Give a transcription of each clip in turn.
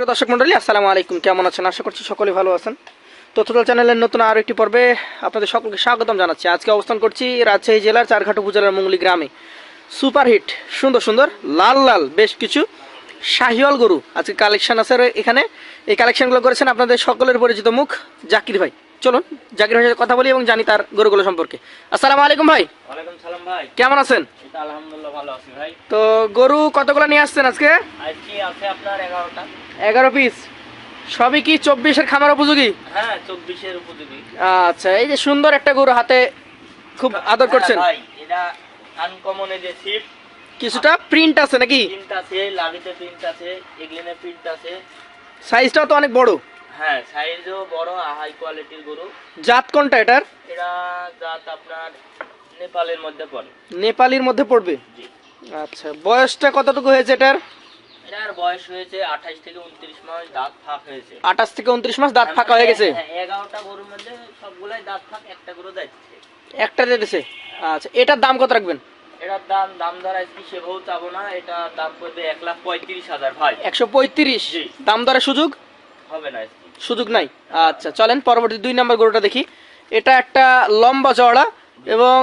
প্রিয় দর্শক মন্ডলী, আসসালামু আলাইকুম। কেমন আছেন? আশা করছি সকলে ভালো আছেন। তথ্যদল চ্যানেলের নতুন আরও একটি পর্বে আপনাদের সকলকে স্বাগতম জানাচ্ছি। আজকে অবস্থান করছি রাজশাহী জেলার চারঘাট উপজেলার মুঙ্গলি গ্রামে। সুপারহিট, সুন্দর সুন্দর, লাল লাল, বেশ কিছু শাহিওয়াল গরু আজকে কালেকশন আছে এখানে। এই কালেকশনগুলো করেছেন আপনাদের সকলের পরিচিত মুখ জাকির ভাই। চলুন জাকির ভাইয়ের সাথে কথা বলি এবং জানি তার গরুগুলো সম্পর্কে। আসসালামু আলাইকুম ভাই। ওয়ালাইকুম সালাম ভাই। কেমন আছেন? আলহামদুলিল্লাহ ভালো আছি ভাই। তো গরু কতগুলো নিয়ে আসছেন আজকে? আজকে আছে আপনার এগারোটা। এগারো পিস। সবই কি খামার উপযোগী? হ্যাঁ উপযোগী। আচ্ছা এই যে সুন্দর একটা গরু হাতে খুব আদর করছেন। হ্যাঁ, ভাই এটা আনকমন যে সিট কিছুটা প্রিন্ট আছে নাকি? প্রিন্ট আছে লাভিতে প্রিন্ট আছে এগলিনে প্রিন্ট আছে। সাইজটাও তো অনেক বড়। হ্যাঁ সাইজও বড় হাই কোয়ালিটির গরু। জাত কোনটা এটার? এটা জাত আপনার নেপালের মধ্যে পড়ে। নেপালির মধ্যে পড়বে? জি। আচ্ছা বয়সটা কতটুকু হয়েছে এটার? এটার বয়স হয়েছে আঠাশ থেকে উনত্রিশ মাস দাঁত ফাঁক হয়েছে। আঠাশ থেকে উনত্রিশ মাস দাঁত ফাঁকা হয়ে গেছে? হ্যাঁ, এগারোটা গরুর মধ্যে সবগুলাই দাঁত ফাঁক একটা গরু যাচ্ছে। একটা দিতেছে আচ্ছা এটার দাম কত রাখবেন? এটার দাম দাম ধরা আজকে সেভাবে চাবো না এটা দাম পড়বে এক লাখ পঁয়ত্রিশ হাজার ভাই। একশো পঁয়ত্রিশ? দাম দরের সুযোগ? হবে না সুযোগ নাই। আচ্ছা চলেন পরবর্তী দুই নম্বর গরুটা দেখি। এটা একটা লম্বা চওড়া এবং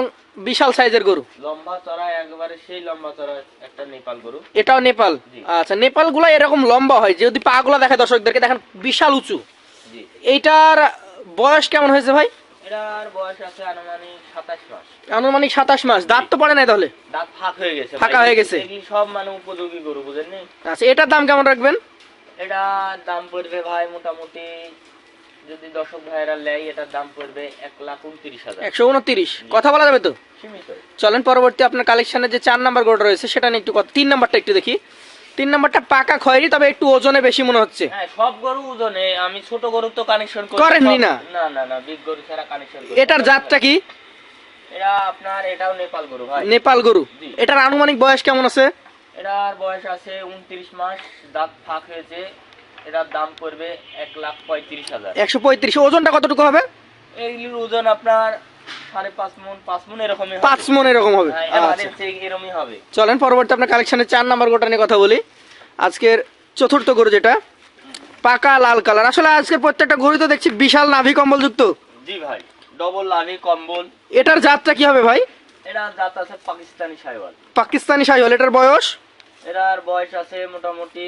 বিশাল সাইজের গরু। লম্বা চড়া একবারে সেই লম্বা চড়া একটা নেপাল গরু। এটাও নেপাল? আচ্ছা নেপালগুলা এরকম লম্বা হয় যদি পা গুলা দেখে দর্শকদেরকে দেখেন বিশাল উঁচু। এইটার বয়স কেমন হয়েছে ভাই? এটার বয়স আছে আনুমানিক সাতাশ মাস। আনুমানিক সাতাশ মাস। দাঁত তো পড়ে নাই তাহলে? দাঁত ফাঁক হয়ে গেছে ফাঁকা হয়ে গেছে। সব মানে উপযোগী গরু বুঝেননি? আচ্ছা এটার দাম কেমন রাখবেন? এটা দাম পড়বে ভাই মোটামুটি যদি দর্শক ভাইয়েরা নেয় এটার দাম পড়বে এক লাখ উনত্রিশ হাজার। একশো উনত্রিশ। কথা বলা যাবে তো? চলেন পরবর্তী আপনার কালেকশনের যে চার নাম্বার গরুটা রয়েছে সেটা নিয়ে একটু কথা তিন নাম্বারটা একটু দেখি। তিন নাম্বারটা পাকা খয়েরি তবে একটু ওজনে বেশি মনে হচ্ছে। হ্যাঁ সব গরু ওজনে। আমি ছোট গরু তো কানেকশন করেননি না? না না না বিগ গরু ছাড়া কানেকশন এটার জাতটা কি? এটা আপনার এটাও নেপাল গরু ভাই। নেপাল গরু। এটার আনুমানিক বয়স কেমন আছে? এটার বয়স আছে উনত্রিশ মাস দাঁত ফাঁক হয়েছে এটার দাম পড়বে এক লাখ পঁয়ত্রিশ হাজার। একশো পঁয়ত্রিশ ওজনটা কতটুকু হবে? এইগুলির ওজন আপনার সাড়ে পাঁচ মন পাঁচ মন এরকমই পাঁচ মন এরকম হবে। হ্যাঁ, আচ্ছা। এরকমই হবে। চলেন পরবর্তী আপনার কালেকশনের চার নাম্বার গোটা নিয়ে কথা বলি। আজকের চতুর্থ গরু যেটা পাকা লাল কালার আসলে আজকের প্রত্যেকটা গরু তো দেখছি বিশাল নাভি কম্বল যুক্ত জি ভাই ডবল লাভি কম্বল। এটার জাতটা কি হবে ভাই? এটা জাত আছে পাকিস্তানি সাইওয়াল পাকিস্তানি এটার বয়স? এটার বয়স আছে মোটামুটি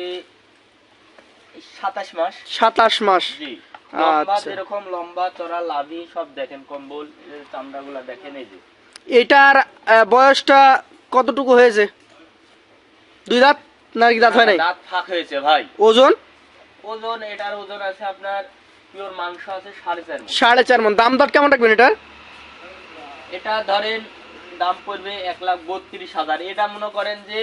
সাতাশ মাস। সাতাশ মাস। জি। লম্বা আচ্ছা। যেরকম লম্বা চড়া লাভি সব দেখেন কম্বল দেখেন এই যে। এটার বয়সটা কতটুকু হয়েছে? দুই দাঁত না দাঁত হয় নাই? দাঁত ফাঁক হয়েছে ভাই। ওজন? ওজন এটার ওজন আছে আপনার পিওর মাংস আছে সাড়ে চার। সাড়ে চার মন। দাম দর কেমন রাখবেন এটার? এটা ধরেন দাম পড়বে এক লাখ বত্রিশ হাজার। এটা মনে করেন যে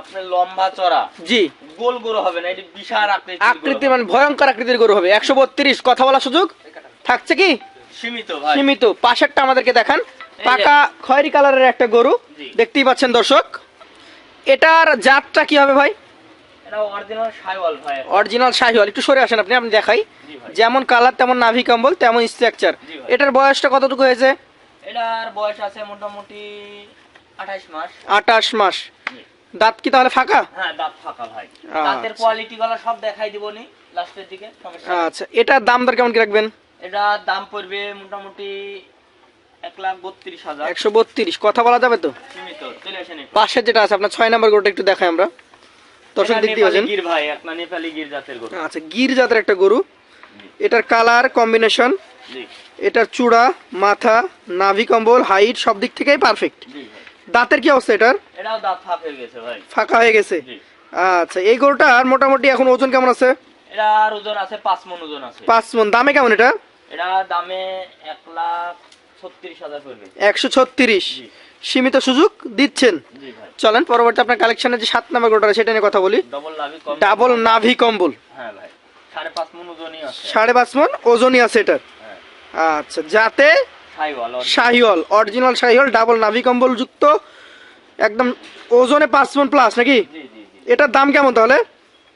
আপনার লম্বা চড়া। জি। গোল গরু হবে না এটি বিশাল আকৃতির আকৃতি মানে ভয়ঙ্কর আকৃতির গরু হবে। একশো বত্রিশ কথা বলার সুযোগ? থাকছে কি? সীমিত ভাই। সীমিত। পাশেরটা আমাদেরকে দেখান। পাকা খয়েরি কালারের একটা গরু। দেখতেই পাচ্ছেন দর্শক। এটার জাতটা কি হবে ভাই? অরিজিনাল শাহিওয়াল একটু সরে আসেন আপনি আপনি দেখাই। যেমন কালার তেমন নাভি কম্বল তেমন স্ট্রাকচার এটার বয়সটা কতটুকু হয়েছে? এটার বয়স আছে মোটামুটি আঠাশ মাস। আঠাশ মাস। দাঁত কি তাহলে ফাঁকা? হ্যাঁ দাঁত ফাঁকা ভাই। আচ্ছা। দাঁতের কোয়ালিটি গুলো সব দেখাই দিব নি লাস্টের দিকে সমস্যা আচ্ছা এটার দাম দর কেমন কি রাখবেন? এটা দাম পড়বে মোটামুটি এক লাখ বত্রিশ হাজার। একশো বত্রিশ কথা বলা যাবে তো? সীমিত চলে আসেন একটু। পাশের যেটা আছে আপনার ছয় নম্বর গরুটা একটু দেখাই আমরা। দর্শক এটা দেখতে পাচ্ছেন গির ভাই একটা নেপালি গির জাতের গরু। আচ্ছা গির জাতের একটা গরু। এটার কালার কম্বিনেশন জি। এটার চূড়া মাথা নাভি কম্বল হাইট সব দিক থেকেই পারফেক্ট দাঁতের কি অবস্থা এটার? এটাও দাঁত ফাঁক হয়ে গেছে ভাই। ফাঁকা হয়ে গেছে? আচ্ছা এই গরুটার মোটামুটি এখন ওজন কেমন আছে? এটার ওজন আছে পাঁচ মন ওজন আছে। পাঁচ মন দামে কেমন এটা? এটা দামে এক লাখ ছত্রিশ হাজার পড়বে। একশো ছত্রিশ। জি। সীমিত সুযোগ দিচ্ছেন? চলেন পরবর্তী আপনার কালেকশনের যে সাত নাম্বার গরুটা সেটা নিয়ে কথা বলি। ডবল নাভি কম্বল। হ্যাঁ ভাই সাড়ে পাঁচ মন ওজনই আছে। ওজনই এটার। হ্যাঁ। আচ্ছা যাতে শাহিওয়াল অরিজিনাল শাহিওয়াল ডাবল নাভি কম্বল যুক্ত একদম ওজনে পাঁচ মন প্লাস নাকি? এটার দাম কেমন তাহলে?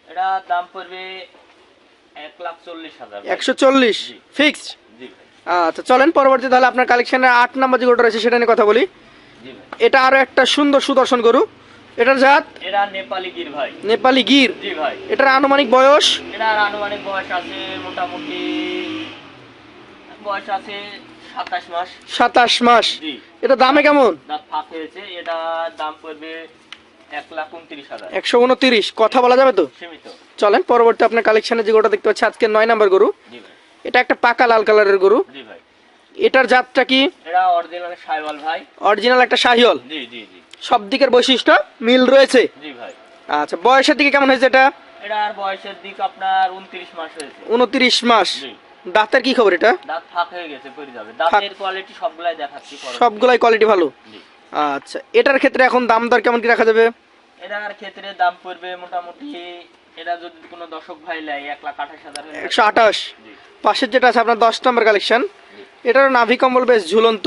এটা দাম পড়বে এক লাখ চল্লিশ হাজার। একশো চল্লিশ। ফিক্সড? আচ্ছা চলেন পরবর্তী তাহলে আপনার কালেকশনের আট নাম্বার যে রয়েছে সেটা নিয়ে কথা বলি। এটা আরও একটা সুন্দর সুদর্শন গরু। এটার জাত? এটা নেপালি গির ভাই। নেপালি গির। জি ভাই। এটার আনুমানিক বয়স? এটার আনুমানিক বয়স আছে মোটামুটি বয়স আছে সাতাশ মাস। সাতাশ মাস। জি। এটা দামে কেমন? ফাঁক হয়েছে এটা দাম পড়বে একশো উনত্রিশ। কথা বলা যাবে তো? সীমিত। চলেন পরবর্তী আপনার কালেকশনে যে গরুটা দেখতে পাচ্ছি আজকে নয় নাম্বার গরু। জি ভাই। এটা একটা পাকা লাল কালারের গরু। জি ভাই। এটার জাতটা কি? এটা অরিজিনাল সাইওয়াল ভাই। অরিজিনাল একটা শাহিওল জি জি জি। সব দিকের বৈশিষ্ট্য মিল রয়েছে? জি ভাই। আচ্ছা বয়সের দিকে কেমন হয়েছে এটা? এটার বয়সের দিক আপনার উনত্রিশ মাস হয়েছে। উনত্রিশ মাস। জি। দাঁতের কি খবর এটা? দাঁত ফাঁক হয়ে গেছে পড়ে যাবে। দাঁতের কোয়ালিটি সবগুলাই দেখাচ্ছি। সবগুলাই কোয়ালিটি ভালো? আচ্ছা এটার ক্ষেত্রে এখন দাম দর কেমন কি রাখা যাবে? এটার ক্ষেত্রে দাম পড়বে মোটামুটি এটা যদি কোনো দর্শক ভাই নেয় এক লাখ আঠাশ হাজার একশো আঠাশ। পাশের যেটা আছে আপনার দশ নম্বর কালেকশন এটারও নাভি কম্বল বেশ ঝুলন্ত।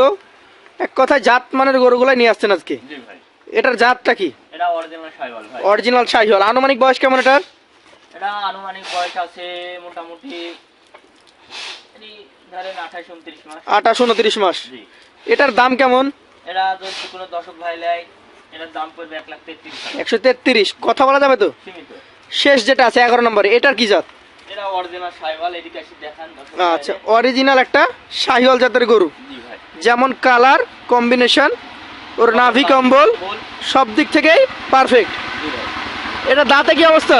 এক কথায় জাত মানের গরুগুলাই নিয়ে আসছেন আজকে। জি ভাই। এটার জাতটা কি? এটা অরিজিনাল সাইওয়াল ভাই। অরিজিনাল শাহিওয়াল আনুমানিক বয়স কেমন এটার? এটা আনুমানিক বয়স আছে মোটামুটি আঠাশ উনত্রিশ মাস। এটার দাম কেমন? এটা যদি কোনো দর্শক ভাই নেয় এটার দাম পড়বে এক লাখ তেত্রিশ একশো তেত্রিশ। কথা বলা যাবে তো? শেষ যেটা আছে এগারো নম্বরে এটার কি জাত? এটা অরিজিনাল সাইওয়াল এদিকে এসে দেখান আচ্ছা অরিজিনাল একটা শাহিওয়াল জাতের গরু। যেমন কালার কম্বিনেশন ওর নাভি কম্বল সব দিক থেকেই পারফেক্ট এটা দাঁতে কি অবস্থা?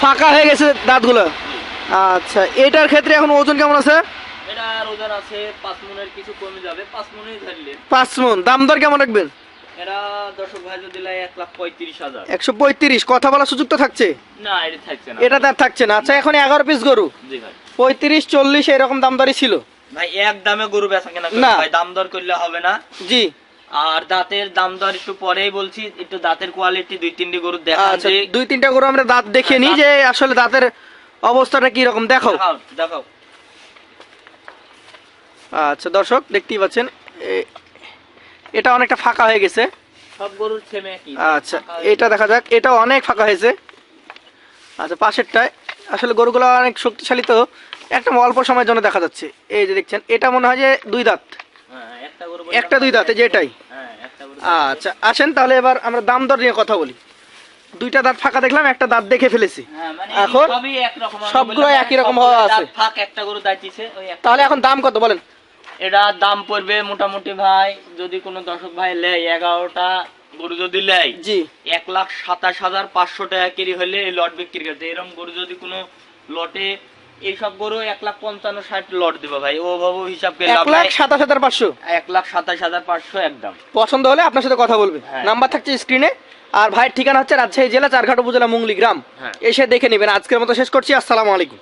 ফাঁক হয়ে গেছে দাঁতগুলো? আচ্ছা এটার ক্ষেত্রে এখন ওজন কেমন আছে? এটার ওজন আছে পাঁচ মনের কিছু কমে যাবে পাঁচ মনেই ধরলেন পাঁচ মন দাম দর কেমন রাখবেন? এটা দর্শক ভাই যদি লাখ হাজার। একশো পঁয়ত্রিশ কথা বলার সুযোগ তো থাকছে? না এটা থাকছে না। এটা তার থাকছে না। আচ্ছা এখন এগারো পিস গরু। জি ভাই। পঁয়ত্রিশ চল্লিশ এরকম দাম দরই ছিল। ভাই এক দামে গরু বেচা কেনা। ভাই দাম দর করলে হবে না। জি। আর দাঁতের দাম দর একটু পরেই বলছি একটু দাঁতের কোয়ালিটি দুই তিনটি গরু দেখা আচ্ছা যে দুই তিনটা গরু আমরা দাঁত দেখিয়ে নিই যে আসলে দাঁতের অবস্থাটা কি রকম? দেখো দেখাও আচ্ছা দর্শক দেখতেই পাচ্ছেন এটা অনেকটা ফাঁকা হয়ে গেছে। সব গরুর আচ্ছা এটা দেখা যাক এটা অনেক ফাঁকা হয়েছে। আচ্ছা পাশেরটায় আসলে গরুগুলো অনেক শক্তিশালী তো একটা অল্প সময়ের জন্য দেখা যাচ্ছে। এই যে দেখছেন এটা মনে হয় যে দুই দাঁত। হ্যাঁ, একটা দুই দাঁত এই যে এটাই। হ্যাঁ আচ্ছা আসেন তাহলে এবার আমরা দাম দর নিয়ে কথা বলি। দুইটা দাঁত ফাঁকা দেখলাম একটা দাঁত দেখে ফেলেছি। হ্যাঁ মানে এখন সবগুলো একই রকম হওয়া আছে। ফাঁক একটা গরু দাঁতিছে ওই তাহলে এখন দাম কত বলেন? এটা দাম পড়বে মোটামুটি ভাই যদি কোনো দর্শক ভাই লেয় এগারোটা গরু যদি লেয় জি। এক লাখ সাতাশ হাজার পাঁচশো টাকা কেরি হলে এই লট বিক্রি করতে এরকম গরু যদি কোনো লটে এইসব গরু এক লাখ পঞ্চান্ন ষাট লট দিব ভাই। ও বাবু হিসাব করে এক লাখ সাতাশ হাজার পাঁচশো। এক লাখ সাতাশ হাজার পাঁচশো একদম। পছন্দ হলে আপনার সাথে কথা বলবে। হ্যাঁ। নাম্বার থাকছে স্ক্রিনে। আর ভাইয়ের ঠিকানা হচ্ছে রাজশাহী জেলা চারঘাট উপজেলা মুংলি গ্রাম। হ্যাঁ। এসে দেখে নেবেন। আজকের মতো শেষ করছি। আসসালামু আলাইকুম।